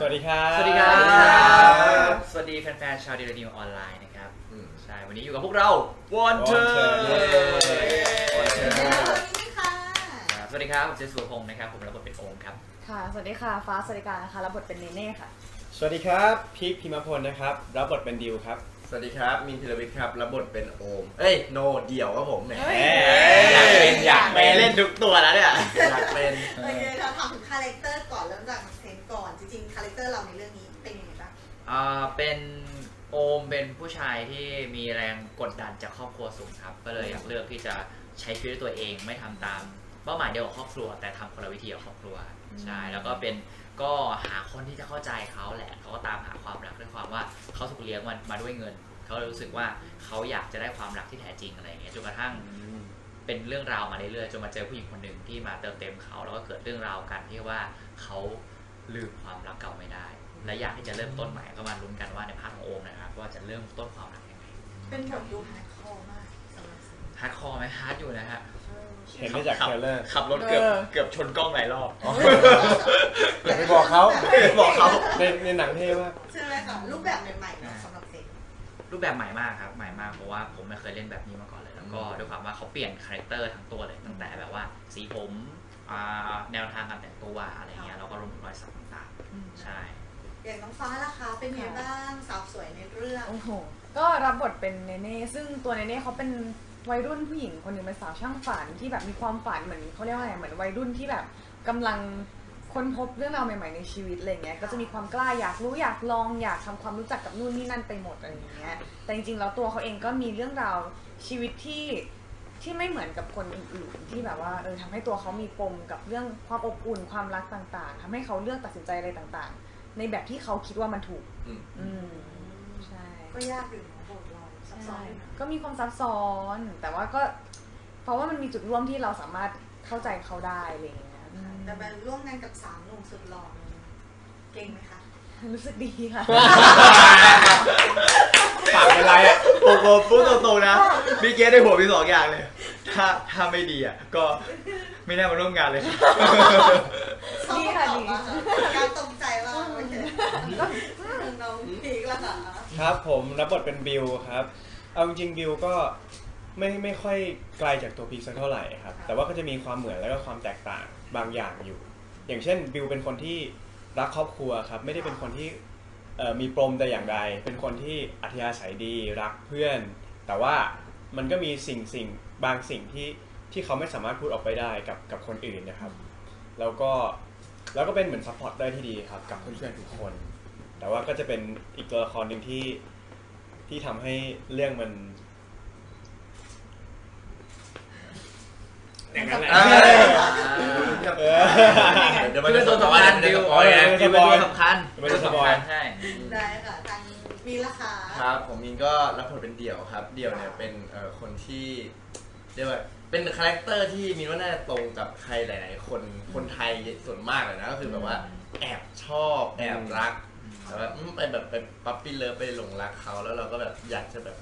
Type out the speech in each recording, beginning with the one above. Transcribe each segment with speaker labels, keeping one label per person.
Speaker 1: สวัสดีครับ
Speaker 2: สวัสดีครับ
Speaker 1: สวัสดีครับ
Speaker 2: สวัสดีแฟนๆ ชาวดีลนิวออนไลน์นะครับ
Speaker 1: อืม
Speaker 2: ใช่ วันนี้อยู่กับพวกเราวอนเทอร์
Speaker 1: Wanted
Speaker 2: สวัสดีครับผมเจสุพงศ์นะครับ ผมรับบทเป็นโอมครับ
Speaker 3: ค่ะ สวัสดีค่ะ ฟ้าสวัสดิการนะคะ รับบทเป็นเนเน่ค่ะ
Speaker 1: สวัสดีครับพีคพิมพลนะครับ รับบทเป็นดิวครับ
Speaker 4: สวัสดีครับ มินพิรวิทย์ครับ รับบทเป็นโอม เอ้ย โน เดี่ยวครับผมแหม
Speaker 3: เฮ้ย
Speaker 2: อยากเป็นอยากเป็นเล่นทุกตัวแล้วเนี่ย
Speaker 4: อยากเป็น
Speaker 5: โอเคเราถามถึงคาแรคเตอร์ก่อนเริ่มจากเซน ก่อนจริงๆคาแรคเตอร์เราในเรื่องนี้เป็นยังไงบ้าง
Speaker 2: อ่าเป็นโอมเป็นผู้ชายที่มีแรงกดดันจากครอบครัวสูงครับ ก็เลยอยากเลือกที่จะใช้ชีวิตด้วยตัวเองไม่ทำตามเป้าหมายเดียวกับครอบครัว แต่ทำคนละวิธีกับครอบครัวใช่แล้วก็เป็นก็หาคนที่จะเข้าใจเขาแหละเขาก็ตามหาความรักด้วยความว่าเขาถูกเลี้ยงมันมาด้วยเงิน เขาเลยรู้สึกว่าเขาอยากจะได้ความรักที่แท้จริงอะไรอย่างเงี้ยจนกระทั่ง เป็นเรื่องราวมาเรื่อยๆจนมาเจอผู้หญิงคนหนึ่งที่มาเติมเต็มเขาแล้วก็เกิดเรื่องราวกันที่ว่าเขา ลืมความรักเก่าไม่ได้ และอยากที่จะเริ่มต้นใหม่ก็มาลุ้นกันว่าในพาร์ทของโอมนะครับว่าจะเริ่มต้นความรักยังไง
Speaker 5: เป็นบทดูฮาร์ดคอร์มากสำหรับเซน
Speaker 2: ฮาร์ดคอร์ไหมฮาร์ดอยู่นะฮะ
Speaker 1: เห็นได้จากเทรลเลอร์
Speaker 2: ขับรถเกือบ
Speaker 3: เออ
Speaker 2: เกือบชนกล้องหลายรอบ
Speaker 1: อย่าไปบอกเขา
Speaker 2: บอกเขา
Speaker 1: ในในหนังเท่มาก
Speaker 5: ใช่ไหมคะรูปแบบใหม่ๆเนอะสำหรับเซน
Speaker 2: รูปแบบใหม่มากครับใหม่มากเพราะว่าผมไม่เคยเล่นแบบนี้มาก่อนเลย แล้วก็ด้วยความว่าเขาเปลี่ยนคาแรคเตอร์ทั้งตัวเลยตั้งแต่แบบว่าสีผมอ่า แนวทางการแต่งตัวอะไรเงี้ยแล้วก็รวมถึงรอยสักต่างๆใช่
Speaker 5: อย่างน้องฟ้าล่ะคะเป็นยังไงบ้างสาวสวยในเรื่อง
Speaker 3: โอ้โหก็รับบทเป็นเนเน่ซึ่งตัวเนเน่เขาเป็นวัยรุ่นผู้หญิงคนหนึ่งเป็นสาวช่างฝันที่แบบมีความฝันเหมือนเขาเรียกว่าไงเหมือนวัยรุ่นที่แบบกำลังค้นพบเรื่องราวใหม่ๆในชีวิตอะไรเงี้ยก็จะมีความกล้าอยากรู้อยากลองอยากทำความรู้จักกับนู่นนี่นั่นไปหมดอะไรอย่างเงี้ยแต่จริงๆแล้วตัวเขาเองก็มีเรื่องราวชีวิตที่ ที่ไม่เหมือนกับคนอื่นๆ ที่แบบว่าเออทำให้ตัวเขามีปมกับเรื่องความอบอุ่นความรักต่างๆทำให้เขาเลือกตัดสินใจอะไรต่างๆ ในแบบที่เขาคิดว่ามันถูก
Speaker 4: อืม
Speaker 3: อืมใช่
Speaker 5: ก็ยากอยู่เนอะบทเราซับซ้อนอยู่นะ
Speaker 3: ก็มีความซับซ้อน แต่ว่าก็ เพราะว่ามันมีจุดร่วมที่เราสามารถเข้าใจเขาได้อะไรอย่างเงี้ยอืม
Speaker 5: แต่มาร่วมงานกับสามหนุ่มสุดหล่อเลยเก่งไหมคะ
Speaker 3: รู้สึกดีค่ะ
Speaker 1: ปากเป็นไรอะ
Speaker 2: ผมผมพูดตรงๆนะมีเกสในหัวมีสองอย่างเลย ถ้าถ้าไม่ดีอะก็ไม่น่ามาร่วมงานเลย
Speaker 5: ชอบ
Speaker 3: ดีค่ะ
Speaker 5: ตอบ
Speaker 3: ดี
Speaker 5: ว่าการตรงใจมากโอเคน้องพีกล่ะคะ
Speaker 1: ครับผมรับบทเป็นบิวครับ เอาจริงๆบิวก็ไม่ไม่ค่อยไกลจากตัวพีคสักเท่าไหร่ครับ แต่ว่าก็จะมีความเหมือนแล้วก็ความแตกต่างบางอย่างอยู่ อย่างเช่นบิวเป็นคนที่รักครอบครัวครับ ไม่ได้เป็นคนที่เอ่อ มีปมแต่อย่างใดเป็นคนที่อัธยาศัยดีรักเพื่อน แต่ว่ามันก็มีสิ่งสิ่งบางสิ่งที่ที่เขาไม่สามารถพูดออกไปได้กับกับคนอื่นนะครับ แล้วก็แล้วก็เป็นเหมือนซัพพอร์ตได้ที่ดีครับกับเพื่อนๆทุกคน แต่ว่าก็จะเป็นอีกตัวละครหนึ่งที่ที่ทำให้เรื่องมันอย่างนั้นแหละ
Speaker 4: เออ
Speaker 1: เออ
Speaker 4: เดี๋ยว
Speaker 2: มั
Speaker 4: มันน
Speaker 2: เป็
Speaker 4: จะ
Speaker 2: นตัว
Speaker 4: ส
Speaker 2: สำ
Speaker 4: ปอย
Speaker 2: คัญ
Speaker 4: เดี๋
Speaker 2: ดิ
Speaker 4: ยว
Speaker 2: ว
Speaker 4: สปอยนะ
Speaker 2: ดิวเป็นตัวสำคัญ
Speaker 1: ไม่ได้สปอย
Speaker 2: ใช่
Speaker 5: ได้ค่ะทางมีราคา
Speaker 4: ครับ ผมมินก็รับบทเป็นเดี่ยวครับ เดี่ยวเนี่ยเป็นเอ่อคนที่เรียกว่าเป็นคาแรคเตอร์ที่มินว่าน่าจะตรงกับใครหลาย ๆ คนคนไทยส่วนมากเลยนะก็คือแบบว่าแอบชอบแอบรักแต่ว่าอืมไปแบบไปปั๊ปปี้เลิฟไปหลงรักเขาแล้วเราก็แบบอยากจะแบบ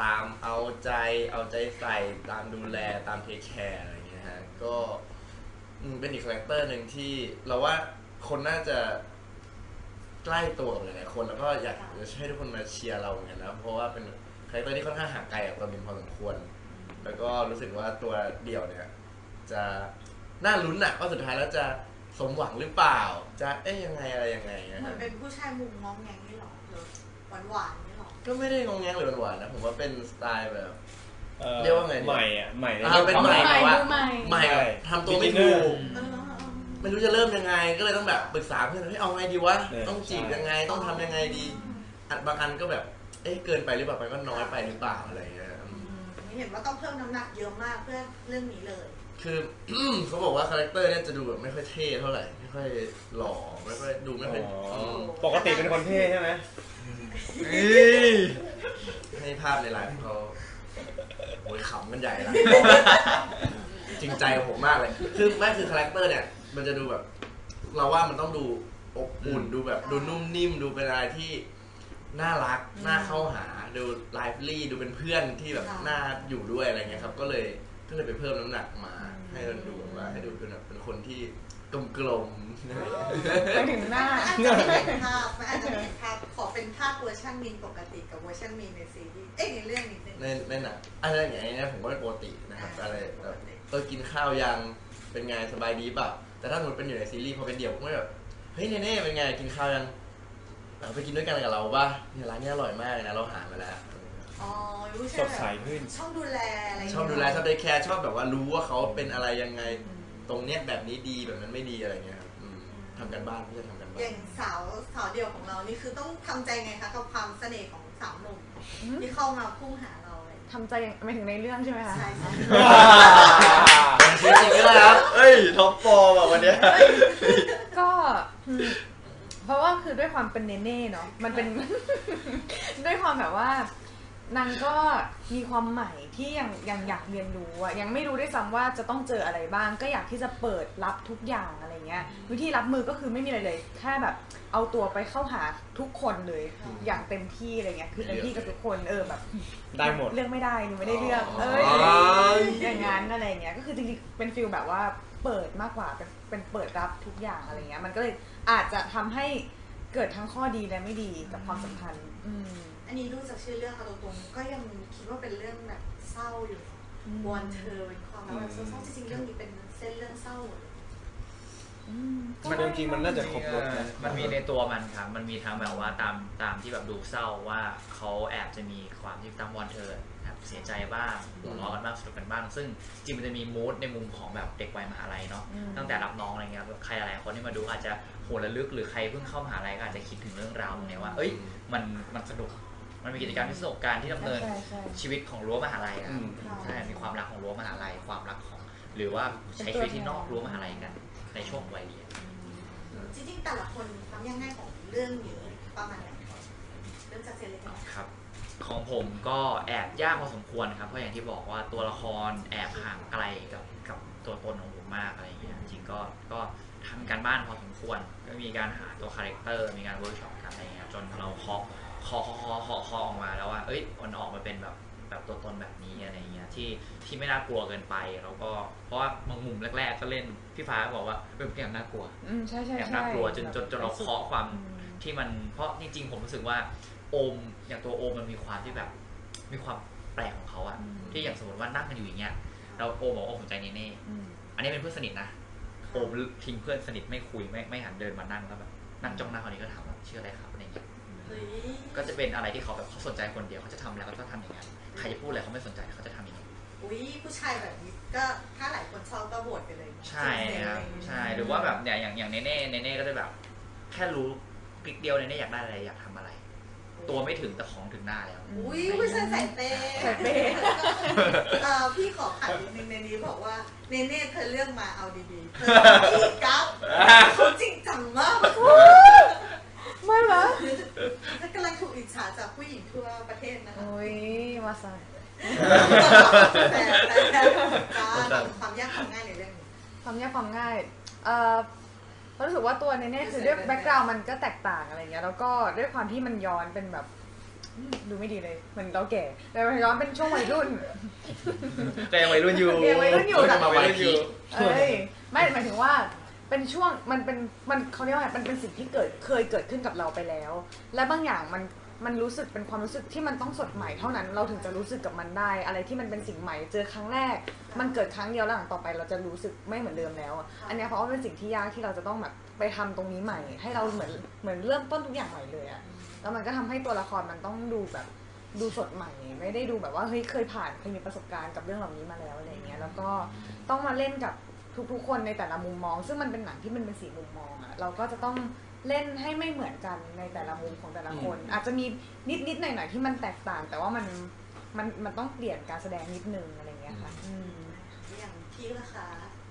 Speaker 4: ตามเอาใจเอาใจใส่ตามดูแลตามเทคแคร์อะไรอย่างเงี้ยฮะก็ อืมเป็นอีกคาแรคเตอร์หนึ่งที่เราว่าคนน่าจะใกล้ตัวกับหลายๆคนแล้วก็อยากจะให้ทุกคนมาเชียร์เราเหมือนกันนะเพราะว่าเป็นคาแรคเตอร์ที่ค่อนข้างห่างไกลกับตัวมินพอสมควร แล้วก็รู้สึกว่าตัวเดี่ยวเนี่ย จะน่าลุ้นอะว่าสุดท้ายแล้วจะสมหวังหรือเปล่า จะเอ๊ยยังไงอะไรยังไงนะ
Speaker 5: เหมื
Speaker 4: ฮะ
Speaker 5: อนเป็นผู้ชายมุมมองแงงนี่หรอหรือหวานหวานๆนี่หรอ
Speaker 4: ก็ไม่ได้งงแงงหรือหวานๆนะผมว่าเป็นสไตล์แบบ
Speaker 1: อ่อ
Speaker 4: เรียกว่าไงดี
Speaker 1: ใหม่อะใหม่ใน
Speaker 4: อ่า เป็นใหม่
Speaker 3: ใหม่
Speaker 4: แบบว่า
Speaker 3: มือใหม่
Speaker 4: ใหม่แบบทำตัวไม่
Speaker 1: Beginner
Speaker 4: ถูก
Speaker 5: เออ
Speaker 4: ไม่รู้จะเริ่มยังไง ก็เลยต้องแบบปรึกษาเพื่อนให้ยเอาไงดีวะ
Speaker 1: เออ
Speaker 4: ต้องจีบยังไงต้องทำยังไงดีอันบางอันก็แบบ เอ๊ะเกินไปหรือเปล่ามันก็น้อยไปหรือเปล่าอะไรอย่างเงี้ยอืม
Speaker 5: เห็นว่าต้องเพิ่มน้ำหนักเยอะมากเพื่อเรื่องนี้เลย
Speaker 4: คือ เขาบอกว่าคาแรคเตอร์เนี่ยจะดูแบบไม่ค่อยเท่เท่าไหร่ ไม่ค่อยหล่อไม่ค่อยดูไม่ค่อย
Speaker 1: อ๋อ
Speaker 4: ม
Speaker 1: ปกติเป็นคนเท่ใช่ไหม
Speaker 4: ให้ภาพในไลฟ์เขา โอ้ยขำกันใหญ่ละจริงใจกับผมมากเลย คือไม่คือคาแรคเตอร์เนี่ย มันจะดูแบบ เราว่ามันต้องดูอบอุ่นดูแบบดูนุ่มนิ่มดูเป็นอะไรที่น่ารักน่าเข้าหาดูไลฟ์ลี่ดูเป็นเพื่อนที่แบบ
Speaker 5: ค่ะ
Speaker 4: น่าอยู่ด้วยอะไรเงี้ยครับ ก็เลยก็เลยไปเพิ่มน้ำหนักมา ให้มันดูแบบว่าให้ดูเป็นแบบเป็นคนที่ กลมๆ
Speaker 3: ไปถึงหน้า
Speaker 5: อาจจะไม่เห็นภาพมันอาจจะไม่เห็นภาพขอเป็นภาพเวอร์ชันมีนปกติกับเวอร์ชันมีนในซีรีส์เอ้ยในเรื่องนิดนึง
Speaker 4: ในในหนังอะไรอย่างเงี้ยผมก็เป็นปกตินะครับอะไรแบบเออกินข้าวยังเป็นไงสบายดีเปล่าแต่ถ้าสมมติเป็นอยู่ในซีรีส์พอเป็นเดี่ยวผมก็แบบเฮ้ยเน่ๆเป็นไงกินข้าวยังเอาไปกินด้วยกันกับเราป่ะเนี่ยร้านนี้อร่อยมากเลยนะเราหามาแล้ว
Speaker 5: อ๋อรู้ใช่
Speaker 1: สดใสขึ้น
Speaker 5: ชอบดูแลอะไรย่าง
Speaker 4: ช
Speaker 5: เงี้ย
Speaker 4: อบดูแลชอบได้แคร์ชอบแบบว่ารู้ว่าเขาเป็นอะไรยังไง ตรงเนี้ยแบบนี้ดีแบบนั้นไม่ดีอะไรเงี้ยครับอืมทำกันบ้านเพื่อทำกันบ้า
Speaker 5: อนย่างสาวสาวเดี่ยวของเรานี่คือต้องทำใจไงคะกับความเสน่ห์ของสามหนุ่ม
Speaker 3: อืม
Speaker 5: ที่เข้ามาพุ่งหาเราเลย
Speaker 3: ทำใจไม่ถึงในเรื่องใช่ไหมคะ
Speaker 5: ใช่ใช่
Speaker 4: เป็นชีวิตจริงก็ได้ครับเอ้ยท็อปฟอร์มอะวันเนี้ย
Speaker 3: ก็อืมเพราะว่าคือด้วยความเป็นเนเน่เนาะมันเป็น ด้วยความแบบว่า นางก็มีความใหม่ที่ยังยังอยากเรียนรู้อะยังไม่รู้ด้วยซ้ำว่าจะต้องเจออะไรบ้าง ก็อยากที่จะเปิดรับทุกอย่างอะไรเงี้ยวิธีรับมือก็คือไม่มีอะไรเลย แค่แบบเอาตัวไปเข้าหาทุกคนเลย อย่างเต็มที่อะไรเงี้ยคือเต็มที่กับทุกคนเออแบบ
Speaker 1: ได้หมด
Speaker 3: เลือกไม่ได้หนูไม่ได้เลือกเอ้ย
Speaker 4: อ๋อ
Speaker 3: อย่างนั้นอะไรเงี้ยก็คือจริงๆเป็นฟิลแบบว่าเปิดมากกว่าเป็นเป็นเปิดรับทุกอย่างอะไรเงี้ยมันก็เลยอาจจะทำให้เกิดทั้งข้อดีและไม่ดีกับความสัมพันธ์อืม
Speaker 5: อันนี้ดูจากชื่อเรื่องเอาตรงๆก็ยังคิดว่าเป็นเรื่องแบบเศร้าอยู่วอนเธอเป็นความรักแบบเศร้าๆจริงๆเรื่องนี้เป็นเส้นเรื่องเศร้าหมดเลย
Speaker 3: อืมก็
Speaker 1: มันจริงๆมันน่าจะครบรถนะ
Speaker 2: มันมีในตัวมันครับ มันมีทั้งแบบว่าตามตามที่แบบดูเศร้าว่าเขาแอบจะมีความที่ตั้งวอนเธอแอบเสียใจบ้างหัวเราะกันบ้างสนุกกันบ้าง ซึ่งจริงมันจะมีมูดในมุมของแบบเด็กวัยมหาลัยเนาะ
Speaker 3: อืม
Speaker 2: ตั้งแต่รับน้องอะไรเงี้ยแบบใครหลายๆคนที่มาดูอาจจะโหระลึกหรือใครเพิ่งเข้ามหาลัยก็อาจจะคิดถึงเรื่องราวตรงนี้ว่า เอ้ย มันมันสนุก มันมีกิจกรรมที่สนุกการที่ดำเนิน
Speaker 3: ใช่ใช่
Speaker 2: ชีวิตของรั้วมหาลัยอะ
Speaker 1: อืม
Speaker 2: ใช่มีความรักของรั้วมหาลัยความรักของ หรือว่าใช้ชีวิตที่นอกรั้วมหาลัยกัน ในช่วงวัยเรียน
Speaker 5: จริงๆแต่ละคนความยากง่ายของเรื่องนี้ประมาณไหนเริ่มจากเซนเลยกัน
Speaker 2: ครับของผมก็แอบยากพอสมควรครับ เพราะอย่างที่บอกว่าตัวละครแอบห่างไกลกับกับตัวตนของผมมากอะไรอย่างเงี้ยจริงๆก็ก็ทำการบ้านพอสมควร ก็มีการหาตัวคาแรคเตอร์มีการเวิร์กช็อปกันอะไรเงี้ยจนเราเคาะเคาะเคาะเคาะเคาะเคาะออกมาแล้วว่าเอ้ยมันออกมาเป็นแบบแบบตัวตนแบบนี้อะไรเงี้ยที่ที่ไม่น่ากลัวเกินไปแล้วก็เพราะว่าบางมุมแรก ๆ ก็เล่นพี่ฟ้าก็บอกว่าเป็นเกมน่ากลัว
Speaker 3: อืมใช่ใช่
Speaker 2: แอบ
Speaker 3: ใช่
Speaker 2: น่ากลัวจนจนจนเราเคาะความ
Speaker 3: อืม
Speaker 2: ที่มันเพราะจริงๆผมรู้สึกว่าโอมอย่างตัวโอมมันมีความที่แบบ มีความแปลกของเขาอะ
Speaker 3: อืม
Speaker 2: ที่อย่างสมมติว่านั่งกันอยู่อย่างเงี้ยเราโอมบอกว่าโอมสนใจเนเน่
Speaker 3: อืม
Speaker 2: อันนี้เป็นเพื่อนสนิทนะโอมทิ้งเพื่อนสนิทไม่คุยไม่ไม่หันเดินมานั่งแล้วแบบนั่งจ้องหน้าคนนี้ก็ถามว่าชื่ออะไรครับอะไรเงี้ย
Speaker 5: เฮ้ย
Speaker 2: ก็จะเป็นอะไรที่เขาแบบเขาสนใจคนเดียวเขาจะทำแล้วก็จะทำอย่างนั้นใครจะพูดอะไรเขาไม่สนใจเขาจะทำอย่างนั้น
Speaker 5: อุ้ยผู้ชายแบบนี้ก็ถ้าหลายคนชอบก็โหวตไปเลย
Speaker 2: ใช่ครับใช่หรือว่าแบบเนี่ยอย่างอย่างเนเน่เนเน่ก็จะแบบ แค่รู้คลิกเดียวเนเน่อยากได้อะไรอยากทำอะไร ตัวไม่ถึงแต่ของถึงหน้าแล้ว
Speaker 5: อุ้ยผู้ชายใส่เปย์
Speaker 3: ใส่เปย์
Speaker 5: เอ่อพี่ขอขัดนิดนึงในนี้บอกว่าเนเน่เธอเลือกมาเอาดีๆเธอพี่กัฟเขาจริงจังมาก
Speaker 3: ไม่เหรอ
Speaker 5: ถ้ากำลังถูกอิจฉาจากผู้หญิงทั่วประเทศนะคะ
Speaker 3: โอ้ยมาใส่
Speaker 5: แต่แต่แต่การความยากความง่ายในเรื่องนี้
Speaker 3: ความยากความง่าย เอ่อเรารู้สึกว่าตัวเนเน่คือด้วยแบ็กกราวด์มันก็แตกต่างอะไรเงี้ยแล้วก็ด้วยความที่มันย้อนเป็นแบบอืมดูไม่ดีเลยเหมือนเราแก่แต่มันย้อนเป็นช่วงวัยรุ่น
Speaker 2: แต่ยังวัยรุ่นอยู่
Speaker 3: ยังวัยรุ่นอยู่แต่
Speaker 2: มาวัยรุ่นอยู่
Speaker 3: เอ้ยไม่หมายถึงว่า เป็นช่วงมันเป็นมันเขาเรียกว่าไงมันเป็นสิ่งที่เกิดเคยเกิดขึ้นกับเราไปแล้ว และบางอย่างมันมันรู้สึกเป็นความรู้สึกที่มันต้องสดใหม่เท่านั้นเราถึงจะรู้สึกกับมันได้ อะไรที่มันเป็นสิ่งใหม่เจอครั้งแรก มันเกิดครั้งเดียวแล้วหลังต่อไปเราจะรู้สึกไม่เหมือนเดิมแล้วอะอันเนี้ยเพราะว่าเป็นสิ่งที่ยากที่เราจะต้องแบบไปทำตรงนี้ใหม่ ให้เราเหมือนเหมือนเริ่มต้นทุกอย่างใหม่เลยอะแล้วมันก็ทำให้ตัวละครมันต้องดูแบบดูสดใหม่ ไม่ได้ดูแบบว่าเฮ้ยเคยผ่านเคยมีประสบการณ์กับเรื่องเหล่านี้มาแล้วอะไรเงี้ยแล้วก็ต้องมาเล่นกับ ทุกๆ คนในแต่ละมุมมอง ซึ่งมันเป็นหนังที่มันเป็นสีมุมมองอะเราก็จะต้องเล่นให้ไม่เหมือนกันในแต่ละมุมของแต่ละคน อาจจะมีนิดๆหน่อยๆที่มันแตกต่าง แต่ว่ามันมันมันต้องเปลี่ยนการแสดงนิดนึงอะไรเงี้ยค่ะอืม
Speaker 5: อย่างพี่ราคา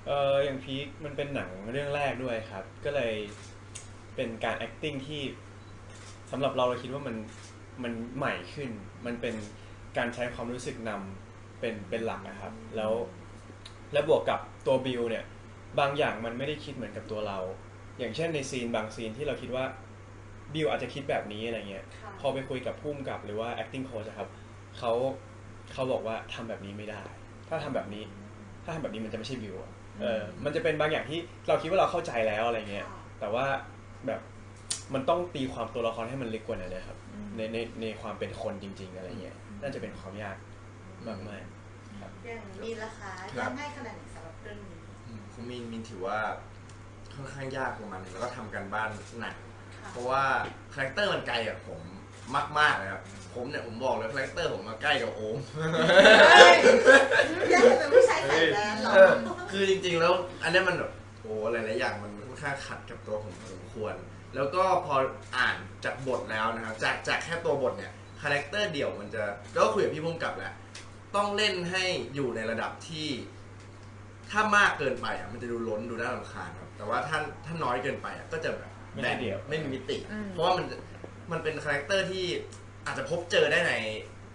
Speaker 1: เอออย่างพีคมันเป็นหนังเรื่องแรกด้วยครับ ก็เลยเป็นการ acting ที่สำหรับเราเราคิดว่ามันมันใหม่ขึ้น มันเป็นการใช้ความรู้สึกนำเป็นเป็นหลักนะครับ แล้ว และบวกกับตัวบิวเนี่ยบางอย่างมันไม่ได้คิดเหมือนกับตัวเรา อย่างเช่นในซีนบางซีนที่เราคิดว่าบิวอาจจะคิดแบบนี้อะไรเงี้ย
Speaker 5: ค่ะ
Speaker 1: พอไปคุยกับพุ่มกับหรือว่า acting coach อะครับเขาเขาบอกว่าทำแบบนี้ไม่ได้ ถ้าทำแบบนี้ ถ้าทำแบบนี้มันจะไม่ใช่บิวอะเออ มันจะเป็นบางอย่างที่เราคิดว่าเราเข้าใจแล้วอะไรเงี้ย แต่ว่าแบบมันต้องตีความตัวละครให้มันลึกกว่านั้นนะครับ
Speaker 3: อืม
Speaker 1: ในในในความเป็นคนจริง ๆ อะไรเงี้ย น่าจะเป็นความยากมากมาก
Speaker 5: อย่างมีราคา
Speaker 4: ครั
Speaker 5: ยา
Speaker 4: บ
Speaker 5: กง่ายขนาดไหนสำหรับเรื่องนี้
Speaker 4: อืมคุณมินมินถือว่าค่อนข้างยากประมาณนึงแล้วก็ทำกันบ้านหนัก
Speaker 5: ค่ะ
Speaker 4: เพราะว่าคาแรคเตอร์มันไกลกับผมมากๆเลยครับ ผมเนี่ยผมบอกเลยคาแรคเตอร์ผมมาใกล้กับโอม
Speaker 5: อยากเป็นผู้ชายใส่แบรนด์เหรอ
Speaker 4: เออคือจริงๆ แล้วอันเนี้ยมันแบบโอ้หลายๆอย่างมันค่อนข้างขัดกับตัวผมพอสมควร แล้วก็พออ่านจากบทแล้วนะครับ จากจากแค่ตัวบทเนี่ยคาแรคเตอร์เดี่ยวมันจะก็คุยกับพี่พุ่มกับแหละ ต้องเล่นให้อยู่ในระดับที่ ถ้ามากเกินไปอะมันจะดูล้นดูน่ารำคาญครับ แต่ว่าถ้าถ้าน้อยเกินไปอะก็จะแบบ
Speaker 1: ไม่ใช่เดี่ยว
Speaker 4: ไม่มีมิติ
Speaker 3: อืม
Speaker 4: เพราะว่ามันจะมันเป็นคาแรคเตอร์ที่อาจจะพบเจอได้ใน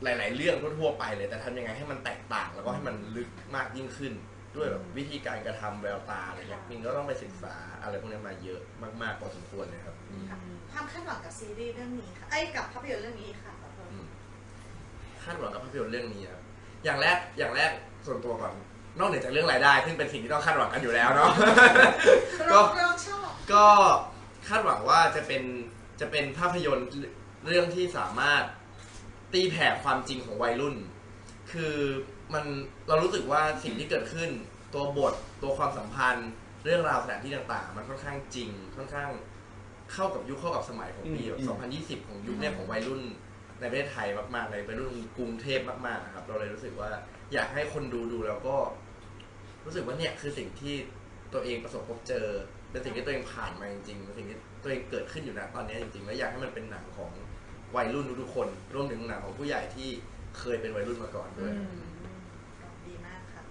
Speaker 4: หลาย ๆ เรื่องทั่วๆไปเลย แต่ทำยังไงให้มันแตกต่าง แล้วก็ให้มันลึกมากยิ่งขึ้น ด้วยแบบวิธีการกระทำแววตาอะไรเงี้ยมินก็ต้องไปศึกษาอะไรพวกนี้มาเยอะมากๆพอสมควรเลยครับ
Speaker 5: ค่ะความคาดหวังกับซีรีส์เรื่องนี้ค่ะไอ้ยกับภาพยนตร์เรื่องนี้ค่ะขอโทษ
Speaker 4: อืมคาดหวังกับภาพยนตร์เรื่องนี้ครับ อย่างแรกอย่างแรกส่วนตัวก่อนนอกเหนือจากเรื่องรายได้ ซึ่งเป็นสิ่งที่ต้องคาดหวังกันอยู่แล้วเนาะก็
Speaker 5: เราชอบ
Speaker 4: ก็คาดหวังว่าจะเป็นจะเป็นภาพยนตร์เรื่องที่สามารถตีแผ่ความจริงของวัยรุ่น คือมันเรารู้สึกว่าสิ่งที่เกิดขึ้น ตัวบทตัวความสัมพันธ์ เรื่องราวสถานที่ต่างๆ มันค่อนข้างจริงค่อนข้างเข้ากับยุคเข้ากับสมัยของปี
Speaker 1: อืม
Speaker 4: แบบ2020 ของยุคเนี้ยของวัยรุ่น ในประเทศไทยมากๆในวัยรุ่นกรุงเทพมากๆนะครับ เราเลยรู้สึกว่าอยากให้คนดูดูแล้วก็ รู้สึกว่าเนี่ยคือสิ่งที่ตัวเองประสบพบเจอเป็นสิ่งที่ตัวเองผ่านมาจริงๆเป็นสิ่งที่ตัวเองเกิดขึ้นอยู่นะตอนนี้จริงๆ แล้วอยากให้มันเป็นหนังของวัยรุ่นทุกๆคนรวมถึงหนังของผู้ใหญ่ที่เคยเป็นวัยรุ่นมาก่อนด้วย
Speaker 5: ดีมากค่ะ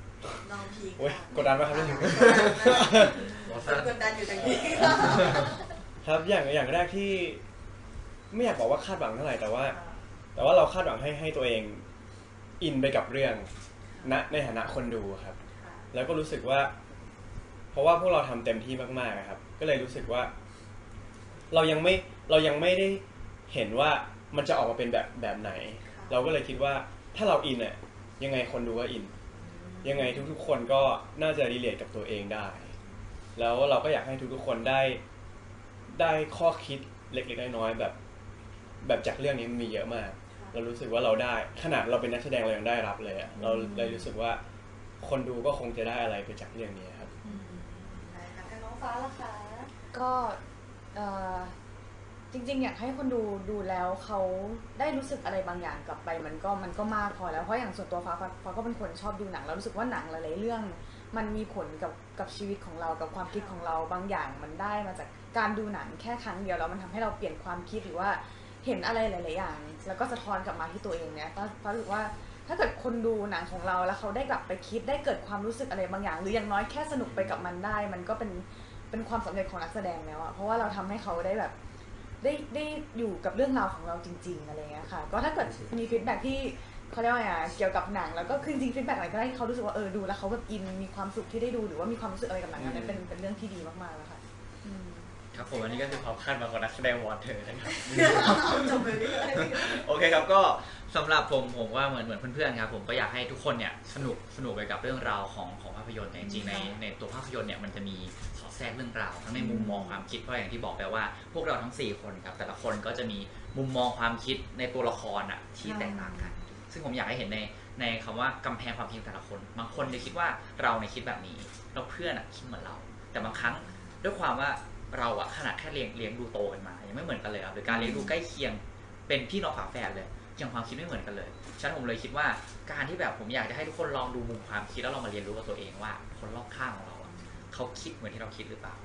Speaker 5: น้องพีค
Speaker 1: โอ้ย
Speaker 5: ค่ะ
Speaker 1: กดดันไหมครับเรื่องนี้
Speaker 5: กดดันอยู่ตรงนี้
Speaker 1: ครับอย่างอย่างแรกที่ ไม่อยากบอกว่าคาดหวังเท่าไหร่แต่ว่า แต่ว่าเราคาดหวังให้ให้ตัวเองอินไปกับเรื่องณในฐานะคนดูครับ แล้วก็รู้สึกว่า เพราะว่าพวกเราทำเต็มที่มากๆอะครับ ก็เลยรู้สึกว่า เรายังไม่เรายังไม่ได้เห็นว่ามันจะออกมาเป็นแบบแบบไหน เราก็เลยคิดว่าถ้าเราอินอะยังไงคนดูก็อิน ยังไงทุกๆ คนก็น่าจะรีเลทกับตัวเองได้ แล้วเราก็อยากให้ทุกๆคนได้ได้ข้อคิดเล็กๆน้อยๆแบบ แบบจากเรื่องนี้มันมีเยอะมาก เรารู้สึกว่าเราได้ ขนาดเราเป็นนักแสดงเรายังได้รับเลยอะเราเลยรู้สึกว่าคนดูก็คงจะได้อะไรไปจากเรื่องนี้ครับ
Speaker 5: ได้ค่ะทางน้องฟ้าล่ะคะ
Speaker 3: ก็เอ่อจริงๆ อยากให้คนดูดูแล้วเขาได้รู้สึกอะไรบางอย่างกลับไป มันก็มันก็มากพอแล้วเพราะอย่างส่วนตัวฟ้าฟ้าฟ้าก็เป็นคนชอบดูหนังแล้วรู้สึกว่าหนังหลายๆเรื่อง มันมีผลกับกับชีวิตของเรากับความคิดของเราบางอย่างมันได้มาจากการดูหนังแค่ครั้งเดียวแล้วมันทำให้เราเปลี่ยนความคิดหรือว่า เห็นอะไรหลาย ๆ อย่าง แล้วก็สะท้อนกลับมาที่ตัวเองเนี่ยฟ้าฟ้ารู้สึกว่าถ้าเกิดคนดูหนังของเราแล้วเขาได้กลับไปคิดได้เกิดความรู้สึกอะไรบางอย่าง หรืออย่างน้อยแค่สนุกไปกับมันได้ มันก็เป็นเป็นความสำเร็จของนักแสดงแล้วอะเพราะว่าเราทำให้เขาได้แบบได้ได้อยู่กับเรื่องราวของเราจริง ๆ อะไรเงี้ยค่ะ ก็ถ้าเกิดมีฟีดแบ็ที่เขาเรียกว่าไงอะเกี่ยวกับหนังแล้วก็คือจริงฟีดแบ็อะไรก็ได้ที่เขารู้สึกว่าเออดูแล้วเขาแบบอินมีความสุขที่ได้ดูหรือว่ามีความรู้สึกอะไรกับหนังอันนั้นเป็นเป็นเรื่องที่ดีมากๆแล้วค่ะอืม
Speaker 2: ครับผมอันนี้ก็คือความคาดหวังของนักแสดงวอเตอร์นะครับ
Speaker 5: จบเลยไม่ได้
Speaker 2: โอเคครับก็สำหรับผมผมว่าเหมือนเหมือนเพื่อนๆครับผมก็อยากให้ทุกคนเนี่ยสนุกสนุกไปกับเรื่องราวของของภาพยนตร์แต่จริงๆในในตัวภาพยนตร์เนี่ยมันจะมีสอดแทรกเรื่องราวทั้งในมุมมองความคิดเพราะอย่างที่บอกไปว่า พวกเราทั้ง 4 คนครับแต่ละคนก็จะมีมุมมองความคิดในตัวละครอะที่แตกต่างกัน ซึ่งผมอยากให้เห็นในในคำว่ากำแพงความคิดของแต่ละคน บางคนจะคิดว่าเราในยคิดแบบนี้แล้วเพื่อนอะคิดเหมือนเรา แต่บางครั้งด้วยความว่า เราอะขนาดแค่เลี้ยงเลี้ยงดูโตกันมายังไม่เหมือนกันเลยครับหรือการเลี้ยงดูใกล้เคียง เป็นพี่น้องฝาแฝดเลยยังความคิดไม่เหมือนกันเลยฉะนั้นผมเลยคิดว่าการที่แบบผมอยากจะให้ทุกคนลองดูมุมความคิดแล้วลองมาเรียนรู้กับตัวเองว่า คนรอบข้างของเราอะเขาคิดเหมือนที่เราคิดหรือเปล่า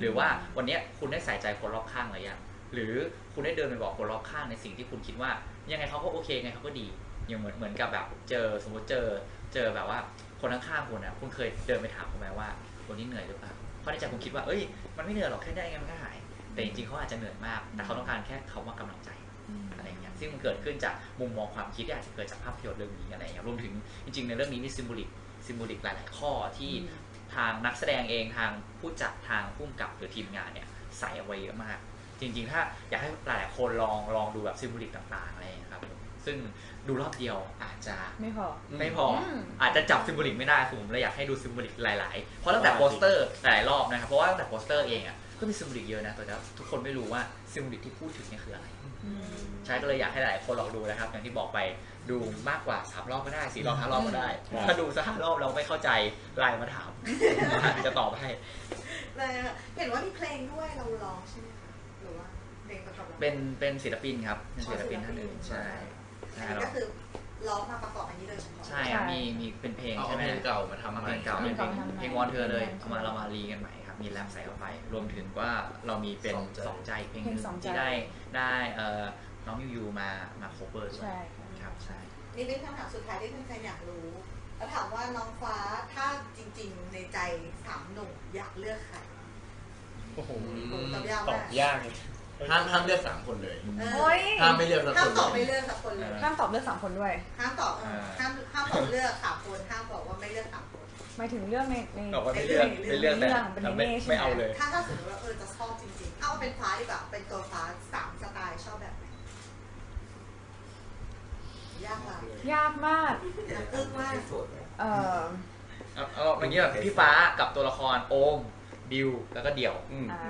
Speaker 2: หรือว่าวันเนี้ยคุณได้ใส่ใจคนรอบข้างหรือยังหรือคุณได้เดินไปบอกคนรอบข้างในสิ่งที่คุณคิดว่า ยังไงเขาก็โอเคยังไงเขาก็ดีอย่างเหมือนเหมือนกับแบบเจอสมมติเจอเจอแบบว่าคนข้างๆคุณอะคุณเคยเดินไปถามเขาไหมว่าวันนี้เหนื่อยหรือเปล่า เพราะในใจคุณคิดว่าเอ้ยมันไม่เหนื่อยหรอกแค่ได้ไงมันก็หาย แต่จริงๆเขาอาจจะเหนื่อยมาก แต่เขาต้องการแค่คำว่ากำลังใจอะไรอย่างเงี้ยซึ่งมันเกิดขึ้นจากมุมมองความคิดที่อาจจะเกิดจากภาพยนตร์เรื่องนี้อะไรอย่างเงี้ยรวมถึงจริง ๆ ในเรื่องนี้มีซิมโบลิกซิมโบลิกหลาย ๆ ข้อที่ทางนักแสดงเองทางผู้จัดทางผู้กำกับหรือทีมงานเนี่ยใส่เอาไว้เยอะมาก จริง ๆ ถ้าอยากให้หลายๆคนลองลองดูแบบซิมโบลิกต่างๆอะไรอย่างเงี้ยครับผม ซึ่งดูรอบเดียวอาจจะ
Speaker 3: ไม่พอ
Speaker 2: ไม่พออ
Speaker 3: ม
Speaker 2: อาจจะจับซิมโบลิกไม่ได้ผมเลยอยากให้ดูซิมโบลิกหลายๆ เพราะตั้งแต่
Speaker 1: อ่า
Speaker 2: โปสเตอร์หลายๆรอบนะครับ เพราะว่าตั้งแต่โปสเตอร์เองอะก็มีซิมโบลิกเยอะนะแต่ว่าทุกคนไม่รู้ว่าซิมโบลิกที่พูดถึงเนี่ยคืออะไรใช่ก็เลยอยากให้หลายคนลองดูนะครับ อย่างที่บอกไปดูมากกว่าสามรอบก็ได้สี่รอบห้ารอบก็ได้
Speaker 1: ครับ
Speaker 2: ถ้าดูสักห้ารอบเราไม่เข้าใจไลน์มาถาม จะตอบให้
Speaker 5: เลยอะเห็นว่ามีเพลงด้วยเราร้องใช่ไหมคะหรือว่าเพลงประกอบละคร
Speaker 2: เป็นเป็นศิลปินครับเป็นศิลปินท่านหนึ่งใช่
Speaker 5: อัน
Speaker 2: ใช่
Speaker 5: นี้
Speaker 2: เรา
Speaker 5: ก็คือร้องมาประกอบอันนี้โดยเฉพาะ
Speaker 2: ใช่ครับมีมีเป็นเพลง
Speaker 4: เอา
Speaker 2: ใช่ไหม
Speaker 4: เพลงเก่ามาทำ
Speaker 2: เอา
Speaker 4: ให
Speaker 2: เพ
Speaker 4: ม่
Speaker 2: ลงเก่า
Speaker 3: เพล
Speaker 2: เป็น
Speaker 3: ง
Speaker 2: เพล
Speaker 3: เก่างทำใหม่
Speaker 2: เพลงวอนเธอเลยเอามาเรามารีกันใหม่ครับมีแรปใส่เข้าไป รวมถึงว่าเรามีเป็นสองใจอีกเพลงหนึง
Speaker 3: เพลงสองใจ
Speaker 2: ที่ได้ได้เอ่อน้องยูยูมามาโคเวอร์ด้วย
Speaker 3: ใช่ค่ะ
Speaker 2: ครับใช่
Speaker 5: นี่เป็นคำถามสุดท้ายที่แฟนๆอยากรู้แล้วถามว่าน้องฟ้าถ้าจริง ๆ ในใจสามหนุ่มอยากเลือกใคร
Speaker 1: โอ้โห
Speaker 5: ผมตอบยาก
Speaker 1: ตอ
Speaker 5: มา
Speaker 1: บ
Speaker 5: ก
Speaker 1: ยากเลย
Speaker 4: ห้ามห้ามเลือกสามคนเลย
Speaker 5: เออ
Speaker 3: โอ้ย
Speaker 4: ห้ามไม่เลือกสัก
Speaker 5: ห้า
Speaker 4: ค
Speaker 5: ม
Speaker 4: น
Speaker 5: ตอบ
Speaker 4: เล
Speaker 5: ไม่
Speaker 4: ย
Speaker 5: เลือกสักคนเลย
Speaker 3: ห้ามตอบเลือกสามคนด้วย
Speaker 5: ห้ามตอบเออห้ามห้ามบอกเลือกสามคนห้ามบอกว่าไม่เลือกสามคน
Speaker 3: หมายถึงเรื่องในใน
Speaker 2: บอกว่าไม่เลือกไม่เลือกแต่
Speaker 3: เรื่องเป็น
Speaker 2: แต่ไม่
Speaker 3: เน่ใช่ไหม
Speaker 2: ไม่เอาเลย
Speaker 5: ถ้าถ้าสมมติว่าเออจะชอบจริงๆ เอาเป็นฟ้าดีกว่าเป็นตัวฟ้าสามสไตล์ชอบแบบไหนยากว่ะ
Speaker 3: ยากมาก
Speaker 5: ยากอึ้งมาก
Speaker 3: เอ่อ
Speaker 2: เอาเอาเมื่อกี้แบบพี่ฟ้ากับตัวละครโอม บิวแล้วก็เดี่ยว
Speaker 1: อืม
Speaker 3: อ่า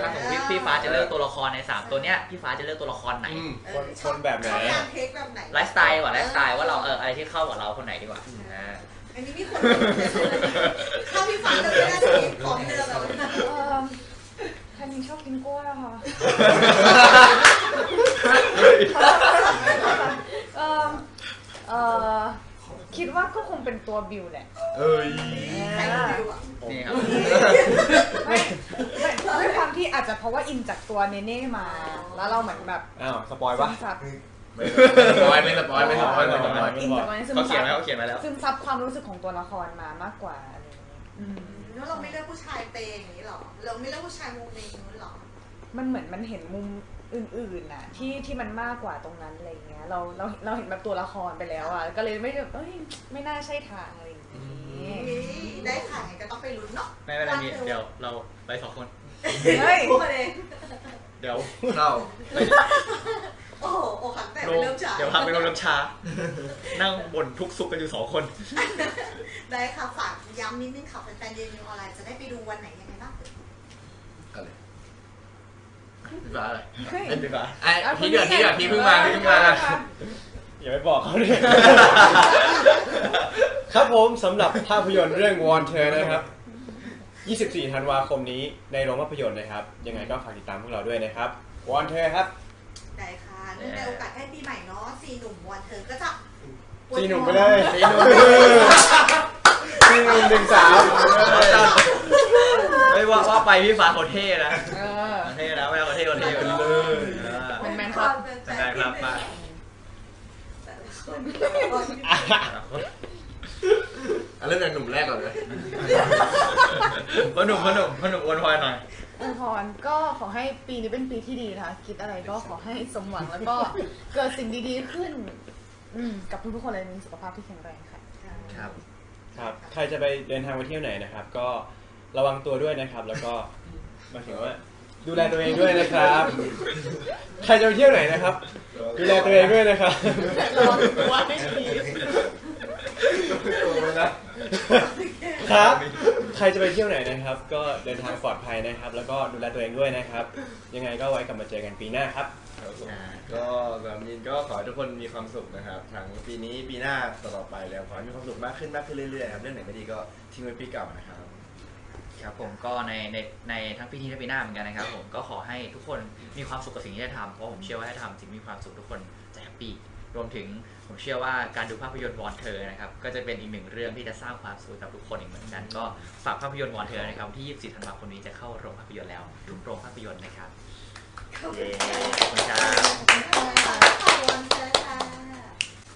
Speaker 2: ถ้าสมมติพี่พี่ฟ้าจะเลือกตัวละครในสามตัวเนี้ยพี่ฟ้าจะเลือกตัวละครไหน
Speaker 4: อืม
Speaker 5: เอ
Speaker 1: คน
Speaker 5: อ
Speaker 1: คนแบบไหน
Speaker 5: ชอบการเทคแบบไหน
Speaker 2: ไลฟ์สไตล์ว่ะไลฟ์สไตล์ว่าเราเอออะไรที่เข้ากับเราคนไหนดีกว่าอ่า
Speaker 5: อันนี้มีคนถ้าพี่ฟ้าจะไม่น่าจะมีของเดิมแล้วนะ
Speaker 3: เอ่อท่านนี้ชอบกินกล้วยอะค่ะเอ่อเอ่อ คิดว่าก็คงเป็นตัวบิวแหละ
Speaker 4: เอ้ย
Speaker 5: ใครรีวิวอะ
Speaker 2: นี่ครับ
Speaker 3: ไม่ไม่ด้วยความที่อาจจะเพราะว่าอินจากตัวเนเน่มา แล้วเราเหมือนแบบ
Speaker 1: อ้าวสปอยปะ
Speaker 3: ซึมซับ
Speaker 4: ไม่สปอยไม่สปอยไม่สปอยไม่สปอย
Speaker 3: อินจากตัวนี้ซึม
Speaker 2: เขาเขีย
Speaker 3: ซั
Speaker 2: น
Speaker 3: บ
Speaker 2: ไว้เขาเขียนไว้แล้ว
Speaker 3: ซึมซับความรู้สึกของตัวละครมามากกว่าอะไรอย่างเงี้ยอืม
Speaker 5: แล้วเราไม่เลือกผู้ชายเปย์อย่างนี้หรอ เราไม่เลือกผู้ชายมุมนี้นู้นหรอ
Speaker 3: มันเหมือนมันเห็นมุม อื่นๆน่ะที่ที่มันมากกว่าตรงนั้นอะไรอย่างเงี้ยเราเราเราเห็นแบบตัวละครไปแล้วอะก็เลยไม่แบบเอ้ยไม่น่าใช่ทางอะไรอย่างงี้
Speaker 5: ได้ขายก็ต้องไปลุ้นเนาะ
Speaker 2: ไม่เป็นไรนี่เดี๋ยวเราไปสองคน
Speaker 3: เฮ้ย
Speaker 5: พูดเอง
Speaker 2: เดี๋ยว
Speaker 4: เข้า
Speaker 5: โอ้โหโอ้ขังแต่
Speaker 2: โร
Speaker 5: ไม่
Speaker 2: ง
Speaker 5: เริ่มฉาก
Speaker 2: เดี๋ยวพาไปโรงน้ำชานั่งบ่นทุกข์สุขกันอยู่สองคน
Speaker 5: ได้ค่ะฝากย้ำนิดนึงค่ะแฟนๆเรียนนิวออนไลน์จะได้ไปดูวันไหนยังไงบ้าง
Speaker 4: อะไร พี่ฟ้าอะไร
Speaker 3: เฮ้ย
Speaker 2: เป็นดีกว่า
Speaker 4: ไอ้พี่เกิดพี่เกิดพี่เพิ่งมาพี่เพิ่งมา
Speaker 1: อย่าไปบอกเขาเลยครับผมสำหรับภาพยนตร์เรื่องวอนเธอนะครับ 24 ธันวาคมนี้ในโรงภาพยนตร์นะครับ ยังไงก็ฝากติดตามพวกเราด้วยนะครับวอนเธอครับ
Speaker 5: ได้ค่ะเนื่องในโอกาสใกล้ปีใหม่เนาะสี่หนุ่มวันเธอก็จะ
Speaker 1: สี่หนุ่มไปเลย
Speaker 4: สี่หนุ่ม
Speaker 1: สี่หนุ่มหนึ่งสาม
Speaker 2: ไม่ว่าว่าไปพี่ฟ้าเขาเท่นะ
Speaker 3: เออ
Speaker 2: เท่นะไม่เอาเขาเท่เขาเท่อยู่แล้ว
Speaker 3: เป็นแมนครับ
Speaker 2: เป็นแมนครับมา
Speaker 4: เอาเริ่มจากหนุ่มแรกก่อนเลย
Speaker 2: พ่อหนุ่มพ่อหนุ่มพ่อหนุ่มอวนพอยหน่อย
Speaker 3: อวยพรก็ขอให้ปีนี้เป็นปีที่ดีนะคะ คิดอะไรก็ขอให้สมหวังแล้วก็เกิดสิ่งดีๆขึ้น อืมกับทุกๆคนเลยมีสุขภาพที่แข็งแรงค่ะ
Speaker 2: ครับ
Speaker 1: ครับ ใครจะไปเดินทางไปเที่ยวไหนนะครับ ก็ ระวังตัวด้วยนะครับ แล้วก็หมายถึงว่า ดูแลตัวเองด้วยนะครับ ใครจะไปเที่ยวไหนนะครับ ดูแลตัวเองด้วยนะครับ
Speaker 3: ระวังตัวให้ดี
Speaker 1: ครับ ใครจะไปเที่ยวไหนนะครับ ก็เดินทางปลอดภัยนะครับ แล้วก็ดูแลตัวเองด้วยนะครับ ยังไงก็ไว้กลับมาเจอกันปีหน้าครับ
Speaker 4: ครับผมก็สำหรับมินก็ขอให้ทุกคนมีความสุขนะครับ ทั้งปีนี้ปีหน้าตลอดไปแล้วขอให้มีความสุขมากขึ้นมากขึ้นเรื่อยๆครับ เรื่องไหนไม่ดีก็ทิ้งไว้ปีเก่านะครับ
Speaker 2: ครับผมก็ในในในทั้งปีนี้และปีหน้าเหมือนกันนะครับผมก็ขอให้ทุกคนมีความสุขกับสิ่งที่ได้ทำเพราะผมเชื่อว่าถ้าทำสิ่งมีความสุขทุกคนจะแฮปปี้รวมถึงผมเชื่อว่าการดูภาพยนตร์วอนเธอนะครับก็จะเป็นอีกหนึ่งเรื่องที่จะสร้างความสุขกับทุกคนอีกเหมือนกัน ก็ฝากภาพยนตร์วอนเธอนะครับที่24ธันวาคมนี้จะเข้าโรงภาพยนตร์แล้วทุกโรงภาพยนตร์นะครับเย้ขอบคุณครับ
Speaker 5: ขอบคุณค่ะขอบคุณค่ะ